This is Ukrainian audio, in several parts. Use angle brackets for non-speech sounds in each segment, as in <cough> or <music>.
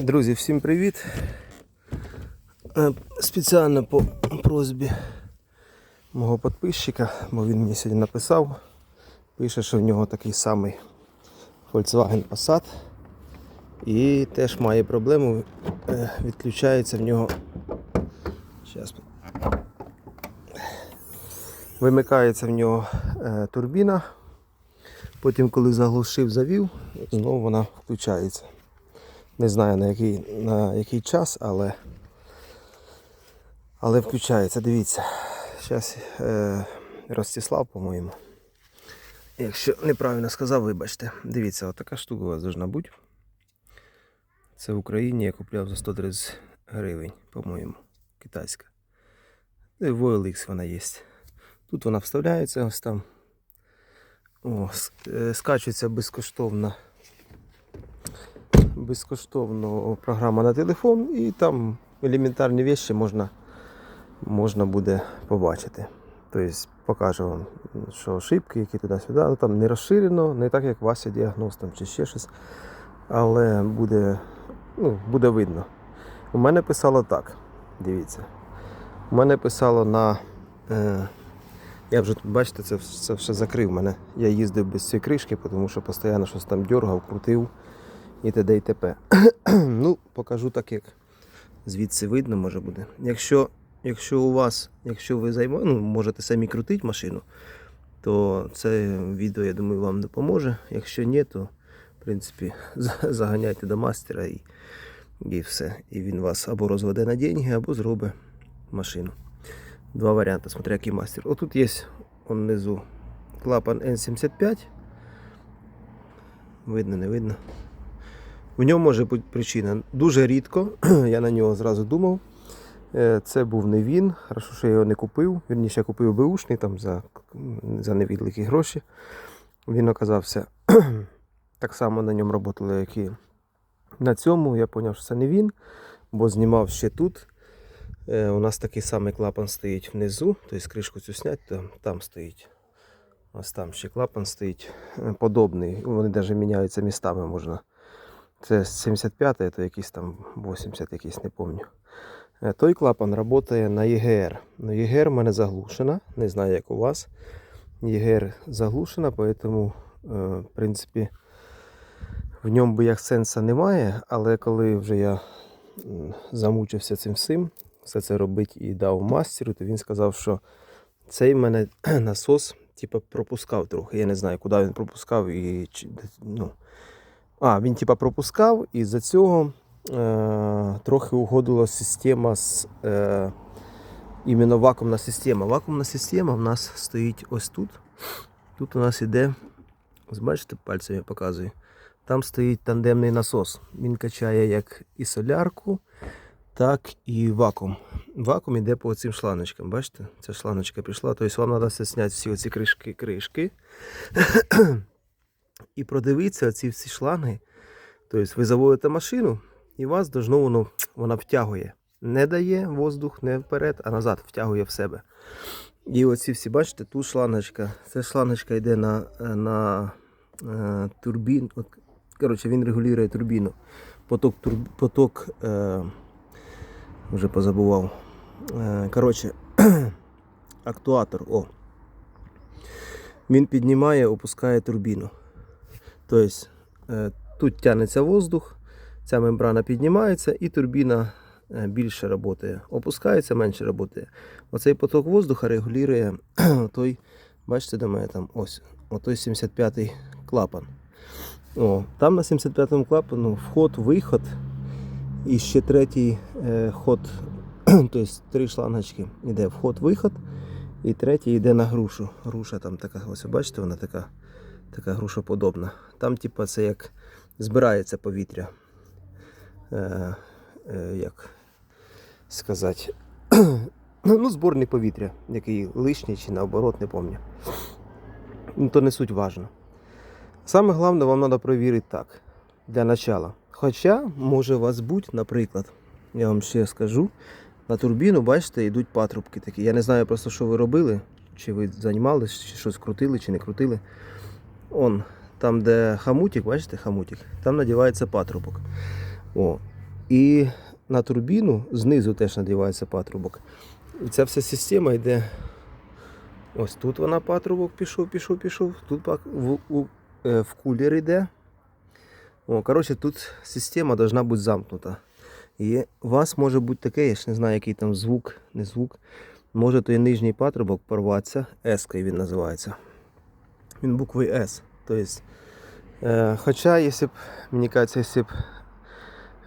Друзі, всім привіт. Е, Спеціально по просьбі мого підписчика, бо він мені сьогодні написав. Пише, що в нього такий самий Volkswagen Passat. І теж має проблему. е, Відключається в нього. Щас. Вимикається в нього е, турбіна. Потім, коли заглушив, завів, знову вона включається. Не знаю на який, на який час, але, але включається. Дивіться. Зараз е, Ростислав, по-моєму. Якщо неправильно сказав, вибачте. Дивіться, от така штука у вас должна бути. Це в Україні я купляв за 130 гривень, по-моєму, китайська. І в OLX вона є. Тут вона вставляється ось там. О, е, скачується безкоштовно безкоштовно програма на телефон і там елементарні речі можна, можна буде побачити. Тобто покажу вам, що ошибки, які туди-сюди. Ну, там не розширено, не так як Вася діагноз там, чи ще щось. Але буде, ну, буде видно. У мене писало так. Дивіться. У мене писало на. Е, я вже бачите, це, це все закрив мене. Я їздив без цієї кришки, тому що постійно щось там дергав, крутив і т.д. і т.п. <clears throat> ну, покажу так, як звідси видно може буде. Якщо, якщо у вас, якщо ви займа, ну, можете самі крутити машину, то це відео, я думаю, вам допоможе. Якщо ні, то в принципі <laughs> заганяйте до мастера і, і все. І він вас або розведе на деньги, або зробить машину. Два варіанти, смотря який мастер. Отут є он внизу клапан N75. Видно, не видно. В ньому може бути причина. Дуже рідко, <clears throat> я на нього зразу думав. Е, Це був не він. Хорошо, що я його не купив. Вірніше, я купив беушний там за, за невеликі гроші. Він оказався <clears throat> так само на ньому працювали, як і на цьому. Я зрозумів, що це не він, бо знімав ще тут. Е, У нас такий самий клапан стоїть внизу, тобто кришку цю зняти, то там стоїть. Ось там ще клапан стоїть е, подобний. Вони навіть міняються містами можна. Це 75 то якийсь там 80 якийсь, не пам'ятаю. Е, Той клапан працює на ЄГР. Ну, ЄГР в мене заглушена, не знаю як у вас. ЄГР заглушена, тому, е, в принципі, в ньому як сенсу немає, але коли вже я замучився цим всім, все це робити і дав мастеру, то він сказав, що цей в мене <clears throat> насос типу, пропускав трохи. Я не знаю, куди він пропускав і ну, а, він типа пропускав, і за цього е, трохи угодила система з е, іменно вакуумна система. Вакуумна система в нас стоїть ось тут. Тут у нас іде, бачите, пальцем показую. Там стоїть тандемний насос. Він качає як і солярку, так і вакуум. Вакуум іде по цим шланочкам. Бачите? Ця шланочка пішла. Тобто вам треба зняти всі оці кришки, кришки і продивитися ці всі шланги. Тобто ви заводите машину, і вас должно воно вона втягує. Не дає воздух не вперед, а назад втягує в себе. І оці всі, бачите, тут шланочка. Ця шланочка йде на, на е, турбін. От, коротше, він регулює турбіну. Поток, тур, поток е, вже позабував. Е, коротше, <clears throat> актуатор. О. Він піднімає, опускає турбіну. Тобто е, тут тягнеться воздух, ця мембрана піднімається і турбіна е, більше працює. Опускається, менше працює. Оцей поток воздуха регулює <clears throat> той, бачите, до мене там ось, отой 75-й клапан. О, там на 75-му клапану вход, виход і ще третій е, ход, <clears throat> тобто три шлангочки. Іде вход-виход, і третій йде на грушу. Груша там така, ось бачите, вона така така грушоподобна. Там, типа, це як збирається повітря. Е, е, як сказати. <clears throat> ну, зборний повітря, який лишній чи наоборот, не пам'ятаю. Ну, то не суть важно. Саме головне, вам треба перевірити так, для начала. Хоча може у вас бути, наприклад, я вам ще скажу, на турбіну, бачите, йдуть патрубки такі. Я не знаю просто, що ви робили, чи ви займалися, чи щось крутили, чи не крутили. Он, там, де хамутик, бачите, хамутик, там надівається патрубок. О, І на турбіну знизу теж надівається патрубок. І ця вся система йде. Ось тут вона патрубок пішов, пішов, пішов. Тут в, у, е, в кулер йде. О, коротше, тут система должна бути замкнута. І у вас може бути таке, я ж не знаю, який там звук, не звук. Може той нижній патрубок порватися, с він називається. Він буквою S. Тобто, е, хоча, якщо б, мені кажеться, якщо б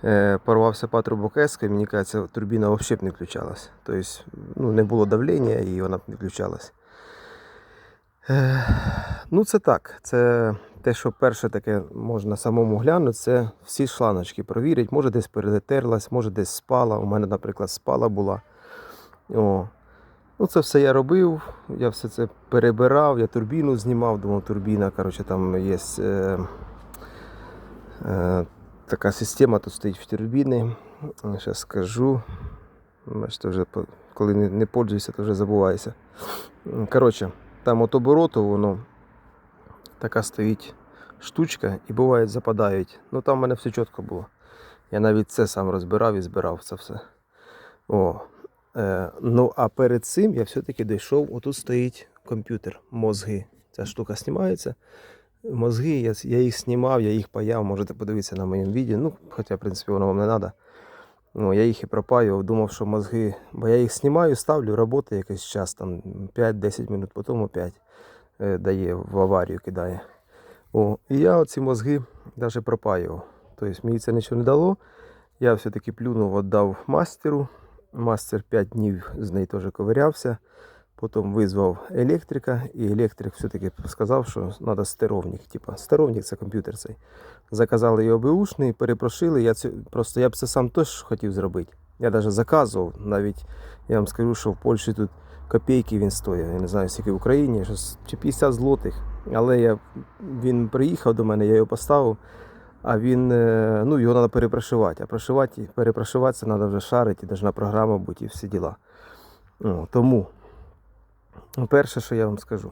е, порвався патрубок S, мені кажеться, турбіна взагалі б не включалась. Тобто, ну, не було давлення і вона б не включалась. Е, ну, це так. Це те, що перше таке можна самому глянути, це всі шланочки провірити. Може десь перетерлась, може десь спала. У мене, наприклад, спала була. О. Ну, це все я робив, я все це перебирав, я турбіну знімав, думав, турбіна, коротше, там є е, е, така система, тут стоїть в турбіні. Зараз скажу. Бачите, вже коли не, не пользуюся, то вже забуваюся. Коротше, там от обороту воно така стоїть штучка і буває западають. Ну там в мене все чітко було. Я навіть це сам розбирав і збирав це все. О, ну, а перед цим я все-таки дійшов, отут стоїть комп'ютер, мозги. Ця штука знімається. Мозги, я, я їх знімав, я їх паяв, можете подивитися на моєму відео. Ну, хоча, в принципі, воно вам не треба. Ну, я їх і пропаював, думав, що мозги. Бо я їх знімаю, ставлю, роботи якийсь час, там 5-10 минут, потім опять е, дає в аварію кидає. О, і я оці мозги навіть пропаював. Тобто мені це нічого не дало. Я все-таки плюнув, віддав мастеру. Мастер 5 днів з нею теж ковирявся. Потім визвав електрика, і електрик все-таки сказав, що треба стеровник. Типа, стеровник це комп'ютер цей. Заказали його беушний, перепрошили. Я це, просто я б це сам теж хотів зробити. Я навіть заказував. Навіть я вам скажу, що в Польщі тут копійки він стоїть. Я не знаю, скільки в Україні, щось, чи 50 злотих. Але я, він приїхав до мене, я його поставив. А він, е, ну, його треба перепрошивати. А прошивати, перепрошивати це треба вже шарити, і програма бути і всі діла. О, тому, ну, перше, що я вам скажу,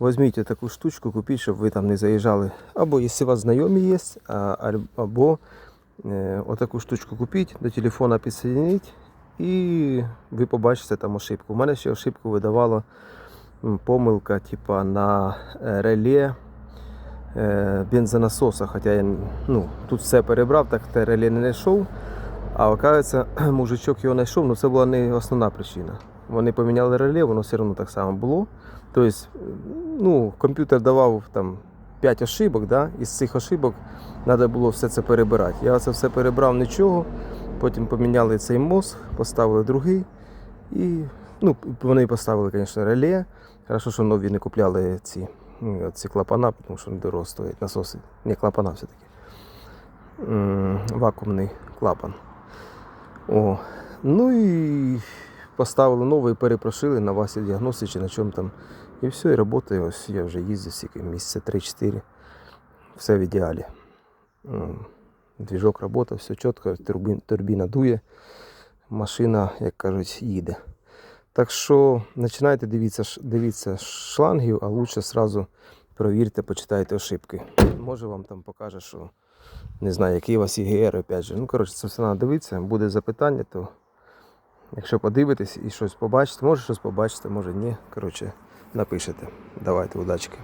візьміть таку штучку, купіть, щоб ви там не заїжджали. Або якщо у вас знайомі є, або е, отаку штучку купіть, до телефона підсоединіть, і ви побачите там ошибку. У мене ще ошибку видавала помилка, типа на реле бензонасоса, хоча я ну, тут все перебрав, так те реле не знайшов. А оказується, <clears throat> мужичок його знайшов, але це була не основна причина. Вони поміняли реле, воно все одно так само було. Тобто, ну, комп'ютер давав там 5 ошибок, да? із цих ошибок треба було все це перебирати. Я це все перебрав нічого, потім поміняли цей мозг, поставили другий. І ну, вони поставили, звісно, реле. Хорошо, що нові не купляли ці, ну, ці клапана, тому що дорого стоять насоси. Не клапана все-таки. Вакуумний клапан. О. Ну і поставили новий, перепрошили на вас діагности на чому там. І все, і працює. Ось я вже їздив скільки, місяця 3-4. Все в ідеалі. Двіжок працює, все чітко, турбіна дує, машина, як кажуть, їде. Так що починайте дивіться, дивіться шлангів, а лучше сразу провірте, почитайте ошибки. Може вам там покаже, що не знаю, який у вас ІГР, опять же. Ну, коротше, це все треба дивитися. Буде запитання, то якщо подивитесь і щось побачите, може щось побачите, може ні. Коротше, напишете. Давайте, удачки.